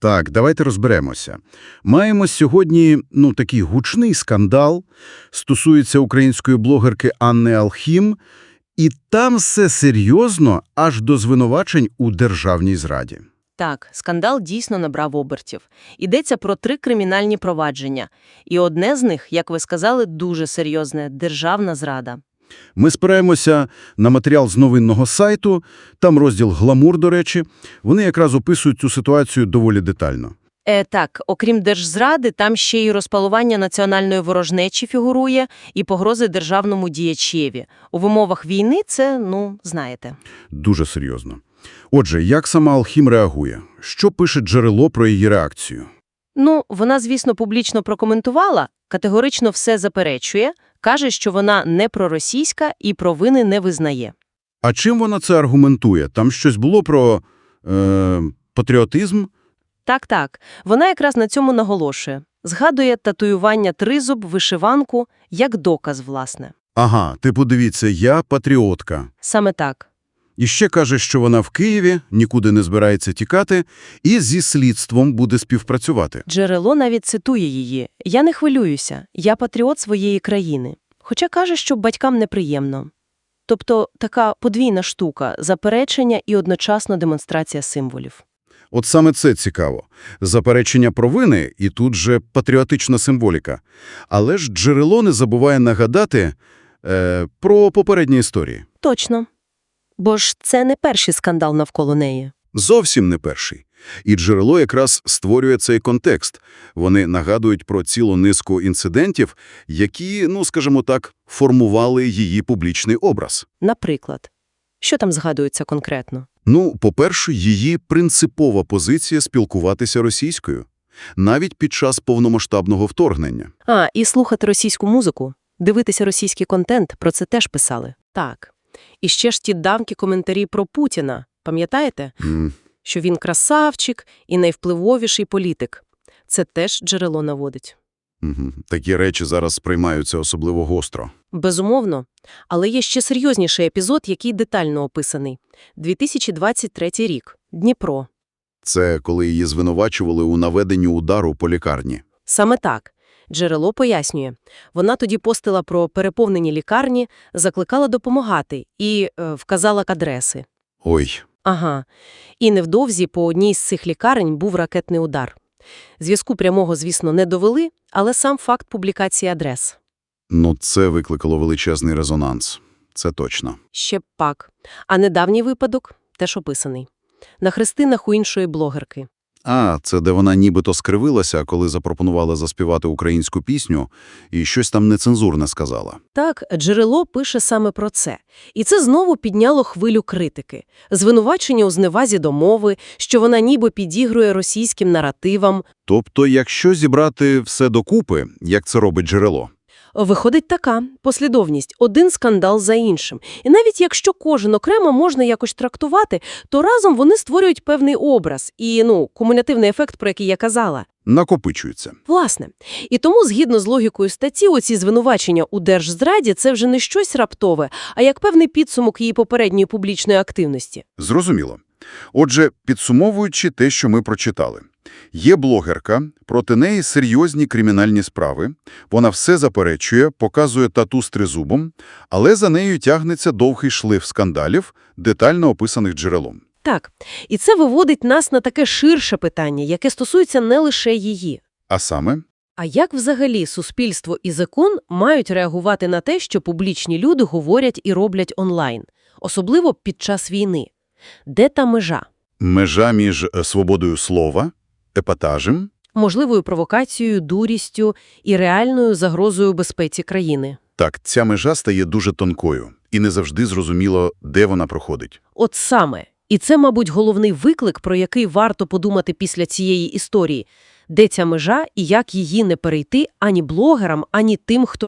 Так, давайте розберемося. Маємо сьогодні ну, такий гучний скандал, стосується української блогерки Анни Алхім, і там все серйозно аж до звинувачень у державній зраді. Так, скандал дійсно набрав обертів. Йдеться про три кримінальні провадження. І одне з них, як ви сказали, дуже серйозне – державна зрада. Ми спираємося на матеріал з новинного сайту, там розділ «Гламур», до речі. Вони якраз описують цю ситуацію доволі детально. Е, так, окрім держзради, там ще й розпалування національної ворожнечі фігурує і погрози державному діячеві. У вимовах війни це, ну, знаєте. Дуже серйозно. Отже, як сама Алхім реагує? Що пише джерело про її реакцію? Ну, вона, звісно, публічно прокоментувала, категорично все заперечує, каже, що вона не проросійська і провини не визнає. А чим вона це аргументує? Там щось було про е, патріотизм? Так-так, вона якраз на цьому наголошує. Згадує татуювання тризуб, вишиванку, як доказ, власне. Ага, ти подивіться, я патріотка. Саме так. І ще каже, що вона в Києві, нікуди не збирається тікати, і зі слідством буде співпрацювати. Джерело навіть цитує її. «Я не хвилююся, я патріот своєї країни». Хоча каже, що батькам неприємно. Тобто така подвійна штука – заперечення і одночасно демонстрація символів. От саме це цікаво. Заперечення провини і тут же патріотична символіка. Але ж джерело не забуває нагадати е, про попередні історії. Точно. Бо ж це не перший скандал навколо неї. Зовсім не перший. І джерело якраз створює цей контекст. Вони нагадують про цілу низку інцидентів, які, ну, скажімо так, формували її публічний образ. Наприклад. Що там згадується конкретно? Ну, по-перше, її принципова позиція спілкуватися російською, навіть під час повномасштабного вторгнення. А, і слухати російську музику, дивитися російський контент, про це теж писали. Так. І ще ж ті давні коментарі про Путіна, пам'ятаєте? М, Що він красавчик і найвпливовіший політик. Це теж джерело наводить. мгм. Такі речі зараз сприймаються особливо гостро. Безумовно. Але є ще серйозніший епізод, який детально описаний. 2023 рік. Дніпро. Це коли її звинувачували у наведенні удару по лікарні. Саме так. Джерело пояснює. Вона тоді постила про переповнені лікарні, закликала допомагати і е, вказала адреси. Ой, Ага. І невдовзі по одній з цих лікарень був ракетний удар. Зв'язку прямого, звісно, не довели, але сам факт публікації адрес. ну це викликало величезний резонанс. Це точно. Ще б пак. А недавній випадок теж описаний. На хрестинах у іншої блогерки. А, це де вона нібито скривилася, коли запропонувала заспівати українську пісню, і щось там нецензурне сказала. Так, джерело пише саме про це. І це знову підняло хвилю критики. Звинувачення у зневазі до мови, що вона ніби підігрує російським наративам. Тобто, якщо зібрати все докупи, як це робить джерело, Виходить така послідовність – один скандал за іншим. І навіть якщо кожен окремо можна якось трактувати, то разом вони створюють певний образ і, ну, кумулятивний ефект, про який я казала. накопичується. Власне. І тому, згідно з логікою статті, оці звинувачення у держзраді – це вже не щось раптове, а як певний підсумок її попередньої публічної активності. Зрозуміло. Отже, підсумовуючи те, що ми прочитали. Є блогерка, проти неї серйозні кримінальні справи, вона все заперечує, показує тату з тризубом, але за нею тягнеться довгий шлейф скандалів, детально описаних джерелом. Так, і це виводить нас на таке ширше питання, яке стосується не лише її. А саме, А як взагалі суспільство і закон мають реагувати на те, що публічні люди говорять і роблять онлайн, особливо під час війни? Де та межа? межа між е, свободою слова, епатажем, Можливою провокацією, дурістю і реальною загрозою безпеці країни. так, ця межа стає дуже тонкою, і не завжди зрозуміло, де вона проходить. От саме. І це, мабуть, головний виклик, про який варто подумати після цієї історії. Де ця межа і як її не перейти ані блогерам, ані тим, хто